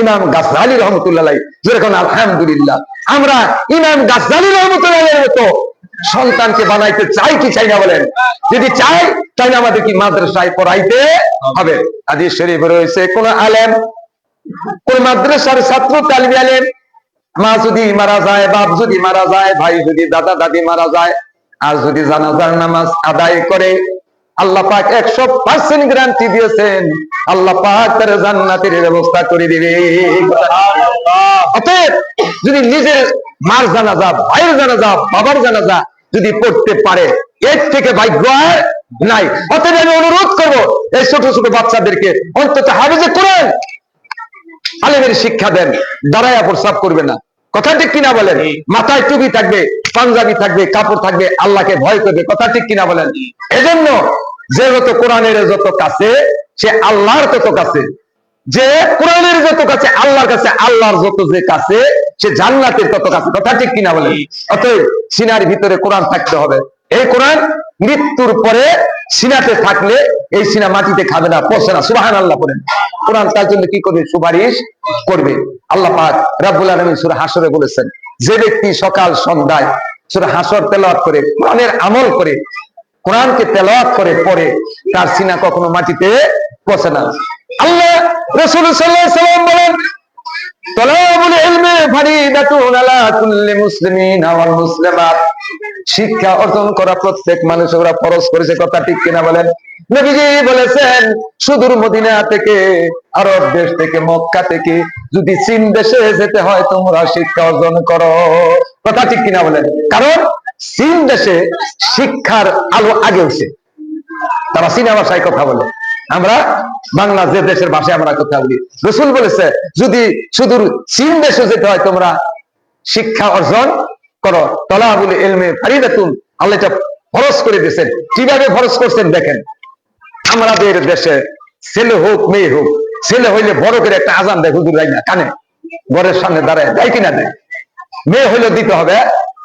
ইমাম গাছালি রহমতুল্লাহ যেরকম আলহামদুলিল্লাহ। আমরা ইমাম গাছালি রহমতুল্লাহ মতো সন্তানকে বানাইতে চাই কি চাই না বলেন? যদি চাই, তাহলে আমাদের কি মাদ্রাসায় পড়াইতে হবে। হাদিস শরীফ রয়েছে, কোন আলেম, কোন মাদ্রাসার ছাত্র, তালিবি আলেম, মা যদি মারা যায়, বাপ যদি মারা যায়, ভাই যদি দাদা দাদি মারা যায়, আর যদি জানাজার নামাজ আদায় করে আল্লাহ পাক একশো পার্সেন্ট গ্যারান্টি দিয়েছেন। আল্লাহ পাক তার জান্নাতের ব্যবস্থা করে দিবে। অতএব যদি নিজের মার জানাজা ভাইয়ের জানাজা বাবার জানাজা যদি পড়তে পারে এর থেকে ভাগ্য আর নাই। অতএব আমি অনুরোধ করব এই ছোট ছোট বাচ্চাদেরকে অন্তত হাফেজে কোরআন আলেমের শিক্ষা দেন দাঁড়ায় প্রস্রাব করবে না। কথা ঠিক কিনা বলেন? মাথায় টুপি থাকবে পাঞ্জাবি থাকবে কাপড় থাকবে আল্লাহকে ভয় করবে কথা ঠিক কিনা বলেন? এজন্য যে যত কোরআনের যত কাছে, সে আল্লাহর তত কাছে। যে কোরআনের যত কাছে, আল্লাহর কাছে, আল্লাহর যত যে কাছে, সে জান্নাতের তত কাছে। কথা ঠিক কিনা বলেন? অতএব সিনার ভিতরে কোরআন থাকতে হবে। এই কোরআন মৃত্যুর পরে সিনাতে থাকলে এই সিনা মাটিতে খাবে না, পচে না। সুবাহান আল্লাহ করেন কোরআন তার জন্য কি করবে? সুপারিশ করবে। আল্লাহ পাক রাব্বুল আলামিন সূরা হাসরে বলেছেন, যে ব্যক্তি সকাল সন্ধ্যায় সূরা হাসর তেলাওয়াত করে, কোরআনের আমল করে কোরআনকে তেলাওয়াত করে, পড়ে, তার সিনা কখনো মাটিতে পচে না। আল্লাহ রাসূল সাল্লাম বলেন শিক্ষা অর্জন করা প্রত্যেক মানুষের ফরজ করেছে, কথা ঠিক কিনা বলেন। নবীজি বলেছেন, সুদূর মদিনা থেকে, আরব দেশ থেকে, মক্কা থেকে, যদি চীন দেশে যেতে হয়, তোমরা শিক্ষা অর্জন করো। কথা ঠিক কিনা বলেন। কারণ চীন দেশে শিক্ষার আলো আগে উঠছে। তারা চীনা ভাষায় কথা বলে। আমরা বাংলা যে দেশের ভাষায় আমরা কথা বলি। রসুল বলেছে, যদি সুদূর চীন দেশে যেতে হয়, তোমরা শিক্ষা অর্জন করো। তলা বলে এলমে ফারিদাতুন, আল্লাহ এটা ফরজ করে দিয়েছেন। কীভাবে ফরজ করছেন দেখেন? আমাদের দেশে ছেলে হোক, মেয়ে হোক, ছেলে হইলে বড় করে একটা আজান দেয় হুজুর না কানে বরের সামনে দাঁড়ায়, দেয় কিনা দেয়? মেয়ে হইলে দিতে হবে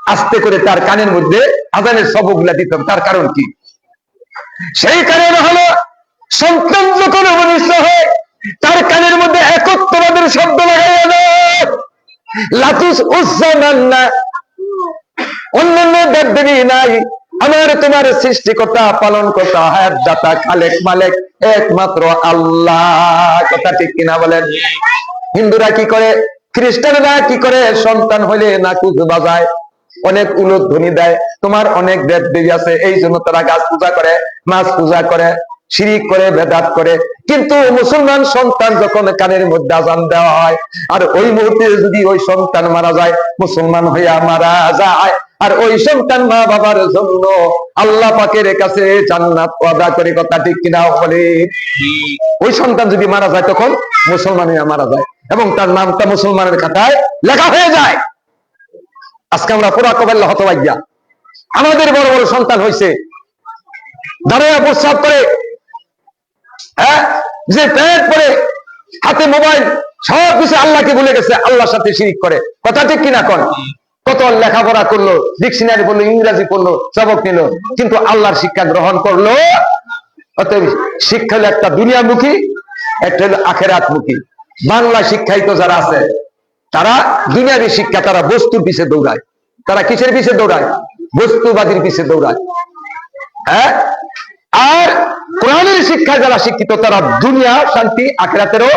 আস্তে করে তার কানের মধ্যে আজানের সবগুলা দিতে হবে তার কারণ কি? সেই কারণ হলো, সন্তান যখন উপনিষ্ঠ হয়, তার কানের মধ্যে একত্ববাদের শব্দ লাগাই লাতুস উজ্জামান্না। অন্যান্য দেব দেবী নাই। আমার তোমার সৃষ্টিকর্তা পালন করতা হায়াত দাতা খালেক মালেক, একমাত্র আল্লাহ। কথা ঠিক কিনা বলেন? হিন্দুরা কি করে? খ্রিস্টানরা কি করে? সন্তান হইলে নাকুজ বাজায়। অনেক উলট ধ্বনি দেয়। তোমার অনেক দেব দেবী আছে, এই জন্য তারা গাছ পূজা করে, মাছ পূজা করে, শিরিক করে, বেদাত করে। কিন্তু মুসলমান সন্তান যখন কানের মধ্যে আজান দেওয়া হয়, আর ওই মুহূর্তে যদি ওই সন্তান মারা যায়, মুসলমান হইয়া মারা যায়। আর ওই সন্তান মা বাবার জন্য আল্লাহ পাকের কাছে জান্নাত ওয়াদা করে কথা ঠিক কিনা বলে। ওই সন্তান যদি মারা যায় তখন মুসলমান হইয়া মারা যায়, এবং তার নামটা মুসলমানের খাতায় লেখা হয়ে যায়। আজকে আমরা পুরা কবাল্লা হতভাগ্যা। আমাদের বড় বড় সন্তান হয়েছে দাঁড়ায় প্রস্রাব করে হ্যাঁ? যে প্যান্ট পরে হাতে মোবাইল, সব কিছু আল্লাহকে ভুলে গেছে, আল্লাহর সাথে শিরিক করে। কথা ঠিক কিনা কন? কত লেখাপড়া করল ডিকশনারি পড়ল, ইংরেজি পড়ল, সবক নিল। কিন্তু আল্লাহর শিক্ষা গ্রহণ করল। অতএব শিক্ষা হলো একটা দুনিয়ামুখী, একটা হলো আখেরাতমুখী। বাংলা শিক্ষায়িত যারা আছে তারা দুনিয়াবী শিক্ষা, তারা বস্তুর পিছে দৌড়ায়। তারা কিসের পিছে দৌড়ায়? বস্তুবাদীর পিছে দৌড়ায়। হ্যাঁ? আর কোরআনের শিক্ষা যারা শিক্ষিত, তারা দুনিয়া, শান্তি, আখেরাতেরও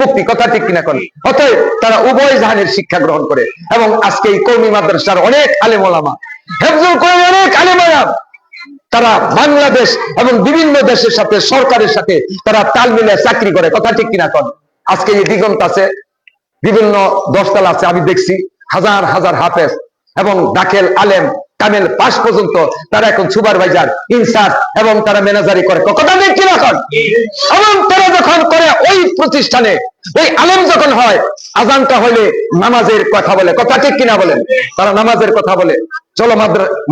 মুক্তি। কথা ঠিক কিনা করে অতএব তারা উভয় জাহানের শিক্ষা গ্রহণ করে। এবং আজকে এই কৌমি মাদ্রাসার অনেক আলেম ওলামা হেফজুল কোরআন অনেক আলেম তারা বাংলাদেশ এবং বিভিন্ন দেশের সাথে, সরকারের সাথে তারা তাল মিলে চাকরি করে। কথা ঠিক কিনা কন? আজকে এই দিগন্ত আছে। বিভিন্ন দশতলা আছে, আমি দেখছি হাজার হাজার হাফেজ এবং দাখেল, আলেম, কামেল পাস পর্যন্ত তারা এখন সুপারভাইজার, ইনচার্জ এবং তারা ম্যানেজারি করে। কথা দেখছি এখন? এবং তারা যখন করে ওই প্রতিষ্ঠানে, ওই আলেম যখন হয়, আজানটা হলে নামাজের কথা বলে। কথা ঠিক কিনা বলেন? তারা নামাজের কথা বলে। চলো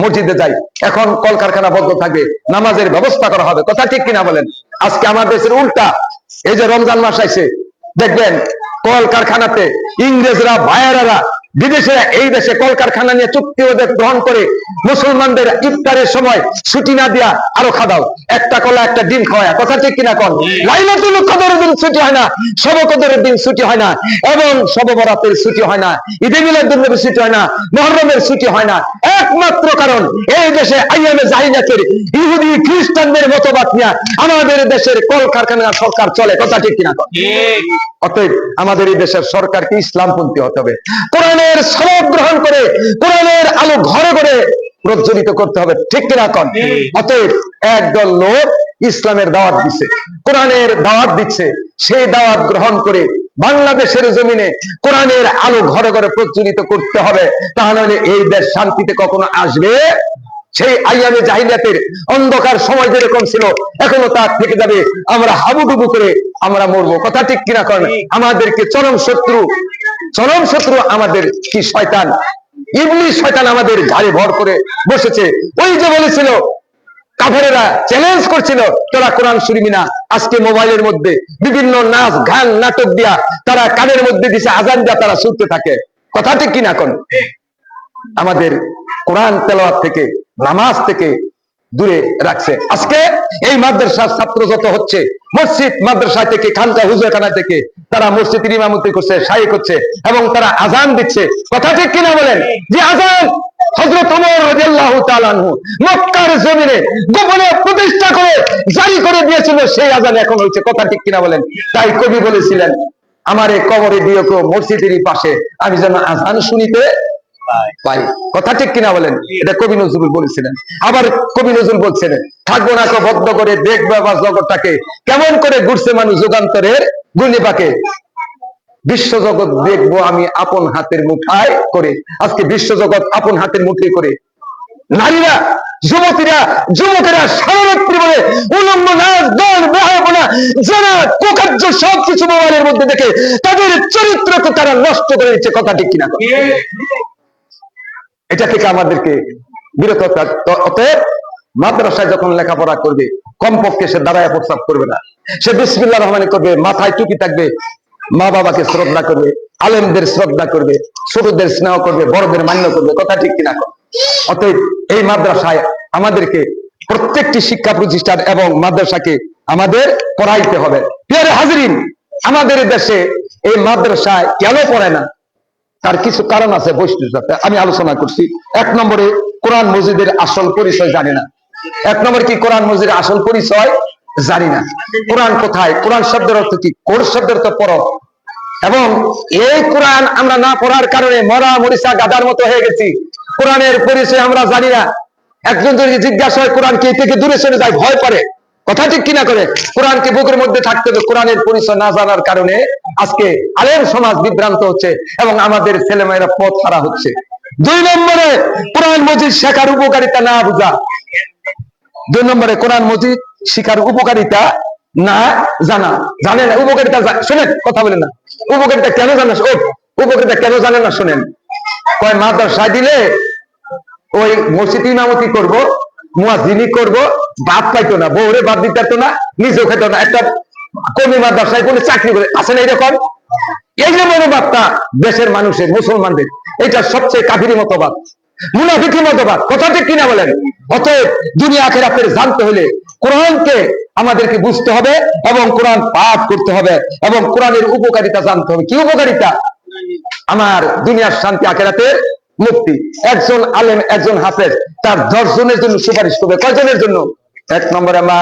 মসজিদে যাই। এখন কলকারখানা বন্ধ থাকবে, নামাজের ব্যবস্থা করা হবে। কথা ঠিক কিনা বলেন? আজকে আমার দেশের উল্টা, এই যে রমজান মাস আইছে দেখবেন কলকারখানাতে ইংরেজরা ভাইয়ারা বিদেশিরা এই দেশে কলকারখানা নিয়ে চুক্তি ওদের গ্রহণ করে মুসলমানদের ইফতারের সময় ছুটি না দিয়া আরও খাদাও। একটা কলা একটা ডিম খাওয়া কথা ঠিক কিনা কন? লাইলাতুল কদরের দিন ছুটি হয় না শব কদরের দিন ছুটি হয় না এবং শব বরাতের ছুটি হয় না ঈদে মিলাদুন্নবীর ছুটি হয় না মহরমের ছুটি হয় না। একমাত্র কারণ এই দেশে আইয়ামে জাহিনাতের ইহুদি খ্রিস্টানদের মতবাদ নিয়ে আমাদের দেশের কলকারখানা সরকার চলে। কথা ঠিক কিনা কন? অতএব আমাদের এই দেশের সরকারকে ইসলামপন্থী হতে হবে। কোরআনের সনদ গ্রহণ করে কোরআনের আলো ঘরে ঘরে প্রজ্বলিত করতে হবে। ঠিক কিনা কন? অতএব একদল লোক ইসলামের দাওয়াত দিচ্ছে কোরআনের দাওয়াত দিচ্ছে সেই দাওয়াত গ্রহণ করে বাংলাদেশের জমিনে কোরআনের আলো ঘরে ঘরে প্রজ্বলিত করতে হবে। তাহলে এই দেশ শান্তিতে কখনো আসবে সেই আইয়ামে জাহিলিয়াতের অন্ধকার সময় যেরকম ছিল এখনও তার থেকে যাবে। আমরা হাবুডুবু করে আমরা মরবো। কথা ঠিক কিনা করেন আমাদেরকে চরম শত্রু চরম শত্রু আমাদের কি শয়তান? ইবলিশ শয়তান আমাদের ঘাড়ে ভর করে বসেছে। ওই যে বলেছিল কাফেরেরা চ্যালেঞ্জ করছিল তোরা কোরআন শুনবি না। আজকে মোবাইলের মধ্যে বিভিন্ন নাচ গান নাটক দিয়া তারা কানের মধ্যে দিছে আজান দিয়া তারা শুনতে থাকে। কথা ঠিক কিনা কোন? আমাদের কোরআন তেলাওয়াত থেকে, নামাজ থেকে দূরে রাখছে। আজকে এই মাদ্রাসার ছাত্র যত হচ্ছে, মসজিদ মাদ্রাসা থেকে, খানকা হুজুরখানা থেকে, তারা মসজিদ ইমামতি করছে, শাহী করছে, এবং তারা আজান দিচ্ছে। কথা ঠিক কিনা বলেন? যে আজান হজরত মক্কার জমিনে গোপনে প্রতিষ্ঠা করে, জারি করে দিয়েছিল, সেই আজান এখন হচ্ছে কথা ঠিক কিনা বলেন? তাই কবি বলেছিলেন, আমারে কবরে কো মসজিদেরই পাশে, আমি যেন আজান শুনিতে কথা ঠিক কিনা বলেন? এটা কবি নজরুল বলেছিলেন। আবার কবি নজরুল বলছিলেন থাকব না বদ্ধ করে, দেখব আবার জগৎটাকে। কেমন করে ঘুরছে মানুষ যুগান্তরের গুণিপাকে বিশ্বজগৎ দেখব আমি আপন হাতের মুঠায় করে। আজকে বিশ্বজগৎ আপন হাতের মুঠে করে। নারীরা, যুবতীরা, যুবকেরা সারারাত্রি বলে উলম্ব নাচ গান বেহাবনা যারা কুকার্য সব কিছু মোবাইলের মধ্যে দেখে তাদের চরিত্রকে তারা নষ্ট করে দিচ্ছে। কথা ঠিক কিনা? এটা থেকে আমাদেরকে বিরত অতএব মাদ্রাসায় যখন লেখাপড়া করবে, কমপক্ষে সে দাঁড়ায় প্রস্তাব করবে না। সে বিসমিল্লা রহমানি করবে মাথায় টুপি থাকবে মা বাবাকে শ্রদ্ধা করবে, আলেমদের শ্রদ্ধা করবে, ছোটদের স্নেহ করবে, বড়দের মান্য করবে, কথা ঠিক কিনা অতএব এই মাদ্রাসায় আমাদেরকে প্রত্যেকটি শিক্ষা প্রতিষ্ঠান এবং মাদ্রাসাকে আমাদের পড়াইতে হবে। হাজরিন, আমাদের দেশে এই মাদ্রাসায় কেন পড়ে না? তার কিছু কারণ আছে বৈশিষ্ট্যতে আমি আলোচনা করছি। এক নম্বরে, কোরআন মসজিদের আসল পরিচয় জানি না। এক নম্বর কি কোরআন মসজিদের আসল পরিচয়? জানি না। কোরআন কোথায়? কোরআন শব্দের অর্থ কি? কোর শব্দের তো পর এবং এই কোরআন আমরা না পড়ার কারণে মরা মরিচা গাদার মতো হয়ে গেছি। কোরআনের পরিচয় আমরা জানি না। একজন যদি জিজ্ঞাসা হয়, কোরআন কি থেকে দূরে সরে যায়? ভয় করে কথা ঠিক কিনা করে? কোরআনকে বুকের মধ্যে থাকতে হবে কোরআনের পরিচয় না জানার কারণে আজকে আলেম সমাজ বিভ্রান্ত হচ্ছে এবং আমাদের ছেলেমেয়েরা পথ হারা হচ্ছে। দুই নম্বরে কোরআন মজিদ শেখার উপকারিতা না বুঝা। দুই নম্বরে কোরআন মজিদ শিখার উপকারিতা না জানা। জানে না, উপকারিতা শোনেন, কথা বলেন না। উপকারিতা কেন জানা ও উপকারিতা কেন জানে না? শোনেন। কয়, মাদ্রাসায় দিলে ওই মসজিদ ইমামতি করব মুয়াজিনি করব বাদ পাইতো না, বউরে বাদ দিতে না, নিজেও খেতো না। একটা কমি মাদ্রাসায় কোনো চাকরি করে আছে না এরকম এই যে মনোভাবটা দেশের মানুষের, মুসলমানদের, এটা সবচেয়ে কাফিরি মতবাদ, মুনাফিকি মতবাদ। কথা ঠিক কিনা বলেন? অতএব দুনিয়া আখেরাতের জানতে হলে কোরআনকে আমাদেরকে বুঝতে হবে এবং কোরআন পাঠ করতে হবে এবং কোরআনের উপকারিতা জানতে হবে। কি উপকারিতা? আমার দুনিয়ার শান্তি আখেরাতে মুক্তি। একজন আলেম, একজন হাফেজ, তার দশ জনের জন্য সুপারিশ করবে। কয়জনের জন্য? এক নম্বরে মা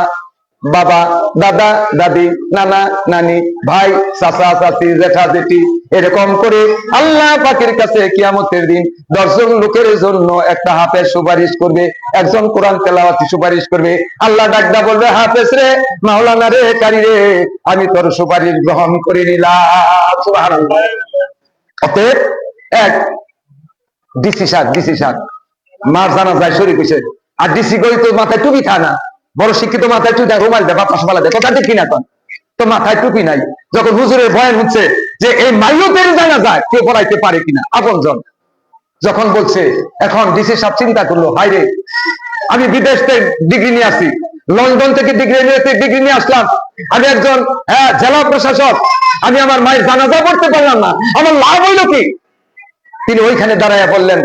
বাবা, দাদা, দাদি, নানা, নানি, ভাই, চাচা, চাচি, জেঠা, জেঠি, এরকম করে আল্লাহ পাকের কাছে কিয়ামতের দিন দশজন লোকের জন্য একটা হাফেজ সুপারিশ করবে, একজন কোরআন তেলাওয়াতি সুপারিশ করবে। আল্লাহ ডাকদা বলবে, হাফেজ রে, মাওলানা রে, কারি রে, আমি তোর সুপারিশ গ্রহণ করে নিলাম। অতএব, এক, ডিসি সার ডিসি সার মার জানা যায় শরীর আর ডিসি গই তো মাথায় টুপি খা না। বড় শিক্ষিত মাথায় টুপি দেয় রুমাল দেয় বাতাস মালা দেয় কথা কিনা কন তো মাথায় টুপি নাই। যখন হুজুরের ভয়ান হচ্ছে যে এই মাইয়তের জানা যায় কেউ পড়াইতে পারে কিনা আপন জন যখন বলছে, এখন ডিসি সাহেব চিন্তা করল হাইরে আমি বিদেশ থেকে ডিগ্রি নিয়ে আসি। লন্ডন থেকে ডিগ্রি নিয়ে ডিগ্রি নিয়ে আসলাম। আমি একজন হ্যাঁ জেলা প্রশাসক। আমি আমার মায়ের জানাজা করতে পারলাম না। আমার লাভ হইল কি? তিনি ওইখানে দাঁড়াইয়া বললেন,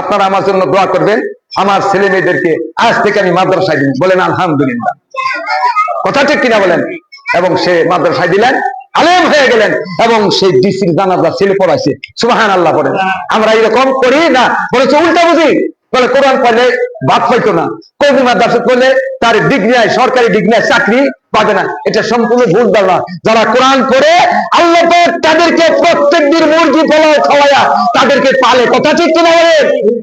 আপনারা আমার জন্য দোয়া করবেন আমার ছেলে মেয়েদেরকে আজ থেকে আমি মাদ্রাসায় দিন বলেন, আলহামদুলিল্লাহ। কথা ঠিক কিনা বলেন? এবং সে মাদ্রাসায় দিলেন, আলেম হয়ে গেলেন, এবং সেই ডিসির জানাজা ছেলে পড়াইছে। সুবাহান আল্লাহ বলেন। আমরা এরকম করি না। বলেছে, উল্টা বুঝি। বলে, কোরআন পড়লে ভাত পাইতো না। কবি মাদ্রাসা করলে তার ডিগ্রি নাই সরকারি ডিগ্রি নাই চাকরি পাবে না। এটা সম্পূর্ণ ভুল ধারণা। যারা কোরআন করে আল্লাহ তাদেরকে প্রত্যেক দিন মুরগি পোলাও খাওয়ায়া তাদেরকে পালে। কথা ঠিক কিনা বলেন?